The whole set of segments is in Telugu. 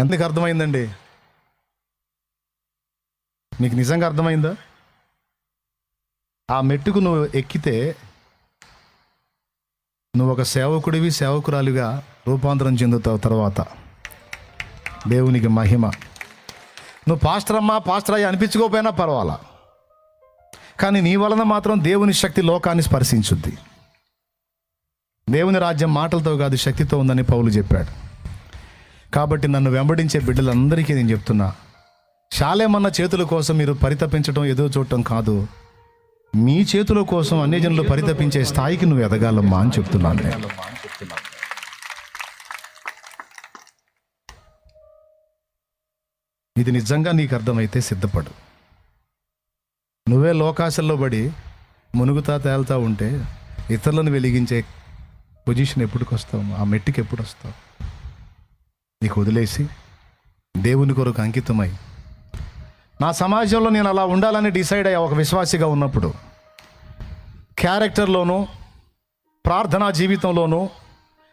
ఎంతకు అర్థమైందండి? నీకు నిజంగా అర్థమైందా? ఆ మెట్టుకు నువ్వు ఎక్కితే నువ్వు ఒక సేవకుడివి సేవకురాలిగా రూపాంతరం చెందుతావు తర్వాత. దేవునికి మహిమ. నువ్వు పాస్టర్ అమ్మా పాస్టర్ అయ్యి అనిపించుకోకపోయినా పర్వాలా. కానీ నీ వలన మాత్రం దేవుని శక్తి లోకాన్ని స్పర్శించుద్ది. దేవుని రాజ్యం మాటలతో కాదు శక్తితో ఉందని పౌలు చెప్పాడు. కాబట్టి నన్ను వెంబడించే బిడ్డలందరికీ నేను చెప్తున్నా. శాలేమన్న చేతుల కోసం మీరు పరితపించడం ఎదురు చూడటం కాదు. మీ చేతుల కోసం అన్ని జనులు పరితపించే స్థాయికి నువ్వు ఎదగాలమ్మా అని చెప్తున్నాను నేను. ఇది నిజంగా నీకు అర్థమైతే సిద్ధపడు. నువ్వే లోకాశల్లో పడి మునుగుతా తేలుతా ఉంటే ఇతరులను వెలిగించే పొజిషన్ ఎప్పటికి వస్తావు ఆ మెట్టుకి ఎప్పుడు వస్తావు నీకు వదిలేసి దేవుని కొరకు అంకితమై. నా సమాజంలో నేను అలా ఉండాలని డిసైడ్ అయ్యా ఒక విశ్వాసిగా ఉన్నప్పుడు. క్యారెక్టర్లోనూ ప్రార్థనా జీవితంలోనూ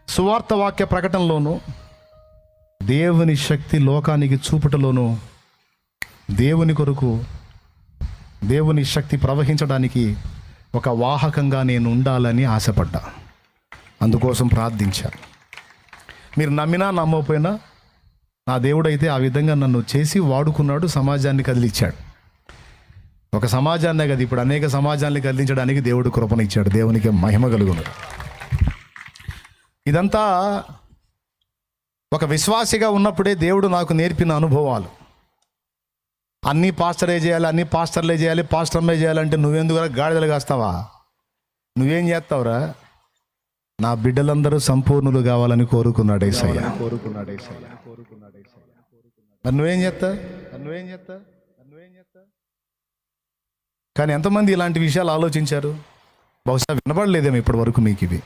సువార్త వాక్య ప్రకటనలోనూ దేవుని శక్తి లోకానికి చూపుటలోనూ దేవుని కొరకు దేవుని శక్తి ప్రవహించడానికి ఒక వాహకంగా నేను ఉండాలని ఆశపడ్డా. అందుకోసం ప్రార్థించాను మీరు నమ్మినా నమ్మకపోయినా నా దేవుడైతే ఆ విధంగా నన్ను చేసి వాడుకున్నాడు సమాజాన్ని కదిలిచ్చాడు. ఒక సమాజాన్నే కదా ఇప్పుడు అనేక సమాజాన్ని కదిలించడానికి దేవుడు కృపనిచ్చాడు. దేవునికి మహిమ కలుగును. ఇదంతా ఒక విశ్వాసిగా ఉన్నప్పుడే దేవుడు నాకు నేర్పిన అనుభవాలు. అన్నీ పాస్టరే చేయాలి అన్నీ పాస్టర్లే చేయాలి పాస్టర్లే చేయాలంటే నువ్వెందుకు గాడిదలు కాస్తావా? నువ్వేం చేస్తావురా? నా బిడ్డలందరూ సంపూర్ణులు కావాలని కోరుకున్నాడు ఏసయ్య కోరుకున్నాడు ఏసయ్య కోరుకున్నాడు ఏసయ్య మరి నువ్వేం చేస్తా మరి నువ్వేం చేస్తా మరి నువ్వేం చేస్తా కానీ ఎంతమంది ఇలాంటి విషయాలు ఆలోచించారు? బహుశా వినపడలేదేమో ఇప్పటి వరకు మీకు ఇవి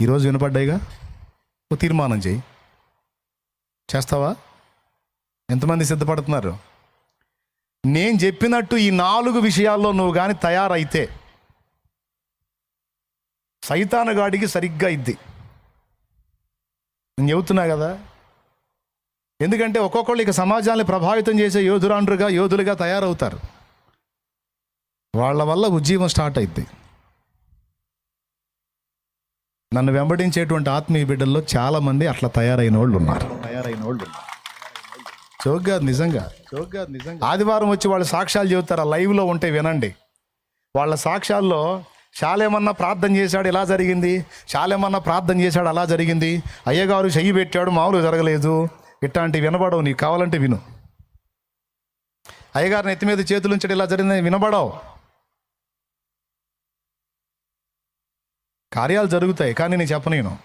ఈరోజు వినపడ్డాయిగా? ఓ తీర్మానం చేయి. చేస్తావా? ఎంతమంది సిద్ధపడుతున్నారు? నేను చెప్పినట్టు ఈ నాలుగు విషయాల్లో నువ్వు కానీ తయారైతే సైతానగాడికి సరిగ్గా ఇద్ది నేను చెబుతున్నా కదా ఎందుకంటే ఒక్కొక్కళ్ళు ఇక సమాజాన్ని ప్రభావితం చేసే యోధురాండ్రుగా యోధులుగా తయారవుతారు. వాళ్ళ వల్ల ఉజ్జీవం స్టార్ట్ అయింది నన్ను వెంబడించేటువంటి ఆత్మీయ బిడ్డల్లో చాలా మంది అట్లా తయారైన వాళ్ళు ఉన్నారు. తయారైన వాళ్ళు చౌక్గా నిజంగా. చౌక్గా నిజంగా ఆదివారం వచ్చి వాళ్ళు సాక్ష్యాలు చెబుతారు లైవ్లో ఉంటే వినండి. వాళ్ళ సాక్ష్యాల్లో శాలేమన్నా ప్రార్థన చేశాడు ఇలా జరిగింది? శాలేమన్నా ప్రార్థన చేశాడు అలా జరిగింది. అయ్యగారు చెయ్యి పెట్టాడు మామూలు జరగలేదు. ఇట్లాంటివి వినబడవు నీకు కావాలంటే విను. అయ్యగారు నెత్తి మీద చేతులు ఉంచడం ఇలా జరిగింది వినబడవు. కార్యాలు జరుగుతాయి కానీ నేను చెప్పనేను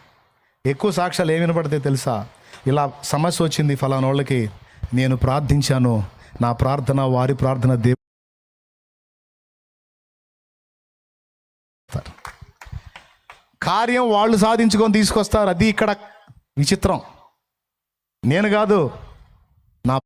ఎక్కువ సాక్ష్యాలు ఏం వినపడితే తెలుసా? ఇలా సమస్య వచ్చింది ఫలానా వాళ్ళకి నేను ప్రార్థించాను. నా ప్రార్థన వారి ప్రార్థన దేవు కార్యం వాళ్ళు సాధించుకొని తీసుకొస్తారు. అది ఇక్కడ విచిత్రం. నేను కాదు నా